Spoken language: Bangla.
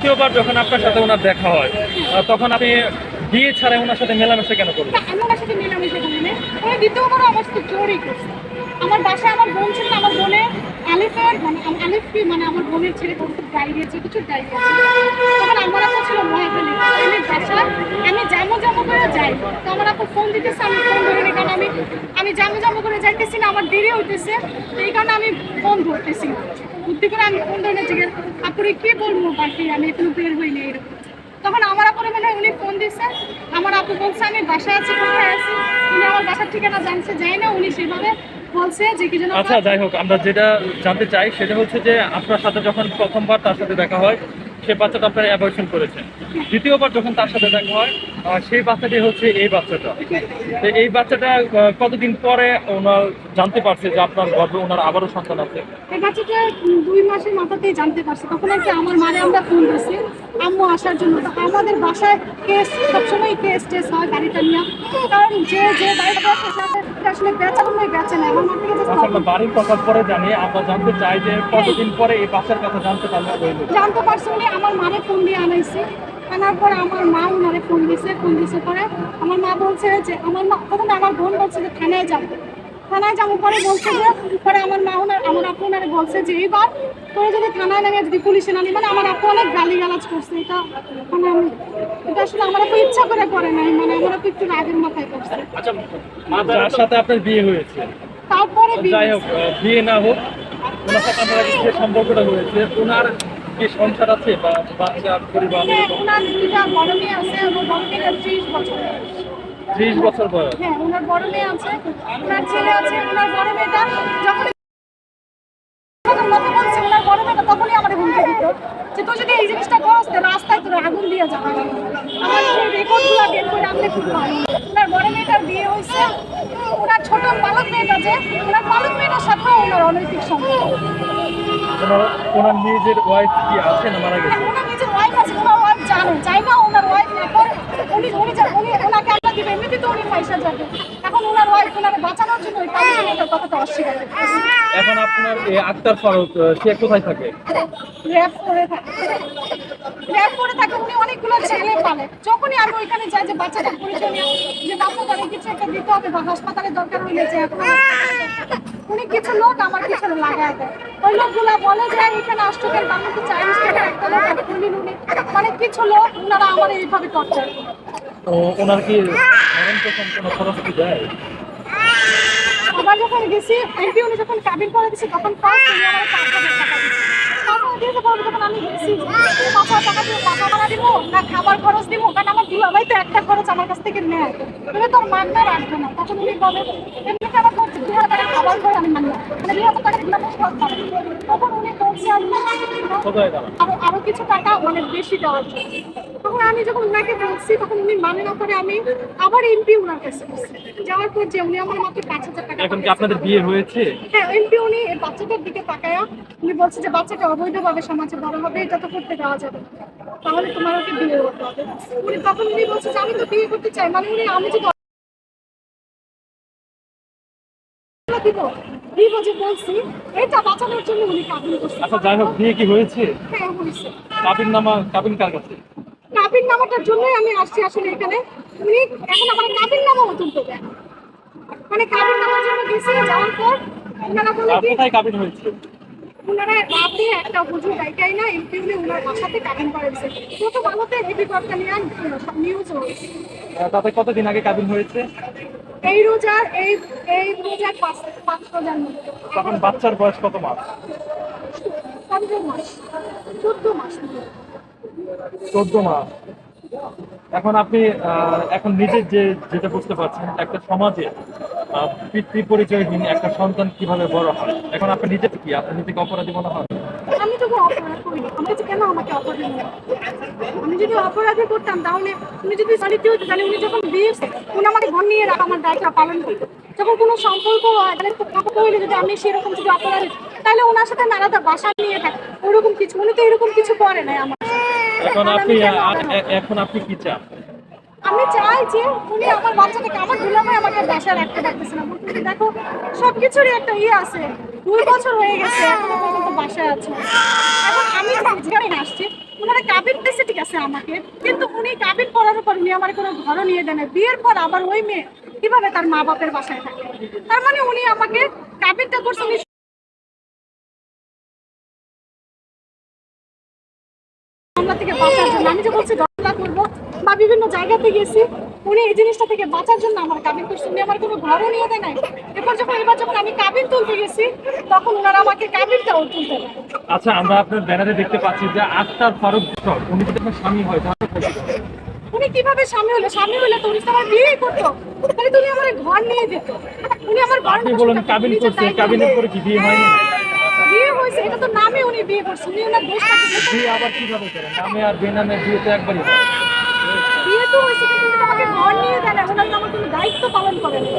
দ্বিতীয়বার যখন আপনার সাথে ওনার দেখা হয় তখন আপনি বিয়ে ছাড়া ওনার সাথে মেলামেশা কেন করলেন? তা আমি ওনার সাথে মিলামিশা করি না ওই দ্বিতীয়বারও আমার সাথে জোরই করছে। আমার বাসায় আমার বোন ছিল, আমার বোনে আলিফের মানে আলিফকে মানে আমার বোনের ছেলে খুব ডায়রিয়া আছে, কিছু ডায়রিয়া আছে। তখন আমার আপু ছিল মহাখালী আমি বাসায় আমি জামো জামো করে যাই। তো আমার আপু ফোন দিতেছে, আমি ফোন ধরিনি কারণ আমি আমি জামো জামো করে যাইতেছি না, আমার দেরি হইতেছে। এই কারণে আমি ফোন ধরতেছি না। বুদ্ধি করে আমি ফোন ধরে জিজ্ঞেস আপুরে কি বলব বাকি আমি এখনও বের হইনি এরকম। তখন আমার আপনার মানে উনি ফোন দিচ্ছে আমার আপু বলছে আমি বাসায় আছি কোথায় আছি? উনি আমার বাসার ঠিকানা জানছে যাই না। উনি সেভাবে বলছে যে কি যেন আচ্ছা যাই হোক আমরা যেটা জানতে চাই সেটা হচ্ছে যে আপনার সাথে যখন প্রথমবার তার সাথে দেখা হয় সে বাচ্চাটা আপনার অ্যাবর্শন করেছেন। দ্বিতীয়বার যখন তার সাথে দেখা হয় সেই বাচ্চাটি হচ্ছে এই বাচ্চাটা। তো এই বাচ্চাটা কতদিন পরে ওনার জানতে পারছে যে আপনার গর্ভে ওনার আবারও সন্তান আছে? এই বাচ্চাটা দুই মাসের মাথাতেই জানতে পারছে। তখন আর কি আমার মারে আমরা ফোন দিয়েছি আম্মু আসার জন্য। তো আমাদের বাসায় কেস সবসময় কেস টেস হয় গাড়িটা নিয়ে। কারণ যে যে বেচে আসলে বেচা কোনো বেচে না। আমার থেকে আচ্ছা বাড়ির কথা পরে জানি আমরা জানতে চাই যে কতদিন পরে এই বাচ্চার কথা জানতে রইল জানতে পারছি আমার মারে ফোন দিয়ে আনাইছে। আনার পর আমার মা ওনারে ফোন দিছে ফোন দিছে পরে আমার মা বলছে যে আমার মা প্রথমে আমার বোন বলছে যে থানায় যাব থানায় যাব পরে বলছে যে পরে আমার মা ওনার আমার আপু ওনারে বলছে যে এইবার তোরা যদি থানায় নামে যদি পুলিশে না মানে আমার আপু অনেক গালি গালাজ করছে। এটা মানে আমি এটা আসলে আমার আপু ইচ্ছা করে করে নাই মানে আমার আপু একটু রাগের মাথায় করছে। আচ্ছা যার সাথে আপনার বিয়ে হয়েছে? তারপরে বিয়ে না হোক ওনার সাথে যে সম্পর্কটা হয়েছে ওনার সংসার আছে বা বাচ্চা পরিবার ওনার দুইটা বড় মেয়ে আছে এবং বড় মেয়েটা ত্রিশ বছর বয়স। ত্রিশ বছর বয়স। হ্যাঁ ওনার বড় মেয়ে আছে ওনার ছেলে আছে ওনার বড় মেয়েটা যখন কথা বলছে ওনার বড় মেয়েটা তখনই আমার হুমকি দিত। যে তুই যদি এই জিনিসটা করস রাস্তায় তোর আগুন দিয়ে যাবে আমার রেকর্ডগুলো বের করে আনলে খুব ভালো। ওনার বড় মেয়েটার বিয়ে হয়েছে। ওনার ছোট পালক মেয়েটা যে ওনার পালক মেয়েটার সাথেও ওনার অনৈতিক সম্পর্ক। ওনার ওনার নিজের ওয়াইফ কি আছে না মারা গেছে? নিজের ওয়াইফ আছে ওনার ওয়াইফ জানে চাই না ওনার ওয়াইফ এখন উনি উনি যা- উনি ওনাকে আমরা দিবে এমনিতে তো উনি পয়সা যাবে এখন ওনার ওয়াইফ ওনাকে বাঁচানোর জন্য ওই মেয়েটার কথাটা অস্বীকার এখন আপনার আক্তার ফারুক সে কোথায় থাকে? র্যাপ করে থাকে। র্যাপ করে থাকে উনি অনেকগুলো ছেলে পালে। যখনই আমি ওইখানে যাই যে বাচ্চাটার পরিচয় যে বাচ্চাটাকে কিছু একটা দিতে হবে বা হাসপাতালে দরকার হইলে যে এখন উনি কিছু লোক আমার পিছনে লাগায় দেয়। ওই লোকগুলা বলে যে এখানে অষ্টকের বাংলাতে চাইনিজ থেকে একটা লোক উনি? মানে কিছু লোক ওনারা আমার এইভাবে টর্চার করে তো ওনার কি মরণ কোনো খরচ কি দেয়? আবার যখন গেছি এমপি উনি যখন কাবিন করে দিছে তখন ফার্স্ট উনি আমার পরে যখন আমি টাকা দিয়ে দিব, না খাবার খরচ দিব কারণ আমার দুলাভাই তো একটা খরচ আমার কাছ থেকে নেয়। তুমি তোর মান্না রাখবে না। তখন উনি বলে এমনিতে আমার দুই হাজার টাকা খাবার খরচ আমি মানি না। মানে দুই হাজার টাকা দিলাম খরচ পাবে তখন উনি বলছে আমি আরও আরও কিছু টাকা অনেক বেশি দেওয়ার জন্য। তখন আমি যখন ওনাকে বলছি তখন উনি মানে না করে আমি আবার এমপি ওনার কাছে যাওয়ার পর যে উনি আমার মাত্র পাঁচ হাজার টাকা এখন কি আপনাদের বিয়ে হয়েছে? হ্যাঁ এমপি উনি বাচ্চাটার দিকে তাকায়া উনি বলছে যে বাচ্চাটা অবৈধভাবে সমাজে বড় হবে এটা তো করতে দেওয়া যাবে তাহলে তোমার ওকে বিয়ে করতে হবে। উনি তখন উনি বলছে যে আমি তো বিয়ে করতে চাই মানে উনি আমি যদি দিব। যে বলছি এটা বাঁচানোর জন্য উনি কাবিন করছে। আচ্ছা যাই হোক বিয়ে কি হয়েছে? হ্যাঁ হয়েছে। কাবিন নামা কাবিন কার কাছে? কাবিন নামাটার জন্যই আমি আসছি আসলে এখানে। উনি এখন আমার কাবিন দেয় মানে কাবিন নামার জন্য গেছি যাওয়ার পর ওনারা বলে কোথায় কাবিন হয়েছে? ওনারা রাতে একটা হুজুর ডাইকাই না উনি ওনার বাসাতে কাবিন করেছে প্রথম আলোতে হেভি কথা নিয়ে নিউজ হয়েছে তাতে কতদিন আগে কাবিন হয়েছে? এই রোজার এই এই রোজার পাঁচ পাঁচ রোজার মধ্যে। তখন বাচ্চার বয়স কত মাস? পনেরো মাস। চোদ্দ মাস। চোদ্দ মাস। এখন আপনি আহ, এখন নিজে যে যেটা বুঝতে পারছেন একটা সমাজে পিতৃ পরিচয়হীন একটা সন্তান কীভাবে বড় হয়? এখন আপনি নিজে কি? আপনি নিজেকে অপরাধী মনে হয়? আমি তো কোনো অপরাধ করিনি। আমার কাছে কেন আমাকে অপরাধী মনে আমি যদি অপরাধী করতাম তাহলে উনি যদি সলিটি হতো তাহলে উনি যখন বিয়ে উনি আমাকে ঘর নিয়ে রাখা আমার দায়িত্ব পালন করতো। যখন কোনো সম্পর্ক হয় তাহলে তো কথা হইলে যদি আমি সেরকম যদি অপরাধী। তাহলে ওনার সাথে নারাদা বাসা নিয়ে থাকে ওরকম কিছু। উনি তো এরকম কিছু করে নাই আমার এখন আপনি এখন আপনি কি চান? আমি চাই যে উনি আমার বাচ্চাটাকে আমার দুলাভাই আমাকে বাসায় রাখতে পারতেছে না। দেখো সবকিছুরই একটা ইয়ে আছে। দুই বছর হয়ে গেছে এখনও বাসায় আছে। এখন আমি যেখানে আসছি। ওনারা কাবিন দিয়েছে ঠিক আছে, আমাকে। কিন্তু উনি কাবিন পড়ার পর উনি আমার কোনো ঘরও নিয়ে দেন বিয়ের পর আবার ওই মেয়ে কীভাবে তার মা বাপের বাসায় থাকে? তার মানে উনি আমাকে কাবিনটা করছে, উনি থেকে বাঁচার জন্য। আমি যে বলছি গণনা করব বা বিভিন্ন জায়গাতে গেছি উনি এই জিনিসটা থেকে বাঁচার জন্য আমার কাবিন করছে উনি আমার কোনো ঘরও নিয়ে দেয় নাই। এরপর যখন এবার যখন আমি কাবিন তুলতে গেছি তখন ওনারা আমাকে কাবিনটাও তুলতে দেয়। আচ্ছা আমরা আপনার ব্যানারে দেখতে পাচ্ছি যে আক্তার ফারুক উনি যদি আপনার স্বামী হয় তাহলে উনি কীভাবে স্বামী হলো? স্বামী হলে তো উনি তো আমার বিয়ে করতো। তাহলে তুমি আমার ঘর নিয়ে যেত। উনি আমার ঘর বলেন কাবিন করছে কাবিনের পরে কি বিয়ে হয়নি? হয়েছে এটা তো নামে উনি বিয়ে করছে উনি ওনার দোষটাকে বিয়ে আবার কীভাবে করেন? নামে আর বেনামে বিয়ে তো একবারই হয়। বিয়ে তো হয়েছে কিন্তু উনি তো আমাকে ঘর নিয়ে দেন এখন আমি আমার কোনো দায়িত্ব পালন করে না।